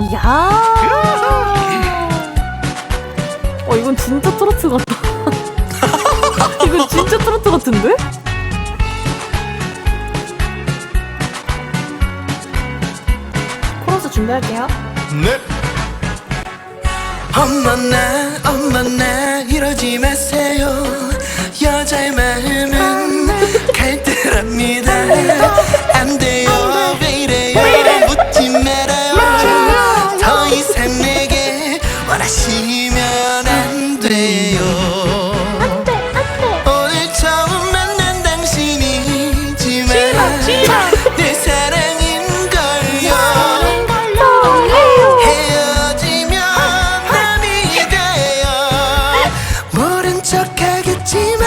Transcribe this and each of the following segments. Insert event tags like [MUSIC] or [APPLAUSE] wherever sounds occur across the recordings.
이야. 어 이건 진짜 트로트 같다. [LAUGHS] 이건 진짜 트로트 같은데? 코러스 준비할게요. 네. 어머나 어머나 이러지 마세요 여자의 마음은 [LAUGHS] 갈대랍니다 안 오늘 처음 만난 당신이지만 내 사랑인걸요. 헤어지면 남이 돼요. 모른 척하겠지만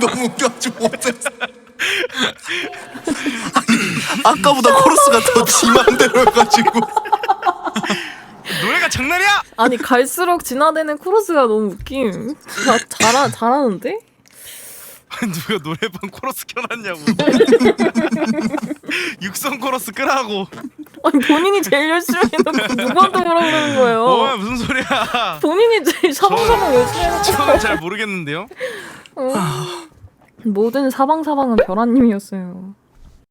너무 웃겨가지고 못했어. 아니, 아까보다 코러스가 더 지맘대로 해가지고. 노래가 장난이야? 아니 갈수록 진화되는 코러스가 너무 웃김. 자, 잘하 잘하는데? 누가 노래방 코러스 켜놨냐고. [LAUGHS] 육성 코러스 끄라고. 아니 본인이 제일 열심히 해놓고 누구한테 뭐라 그러는 어 거예요? 무슨 소리야? 본인이 제일 샤방샤방 열심히 해놓고 저는 잘 모르겠는데요. 모든 사방사방은 별아님이었어요.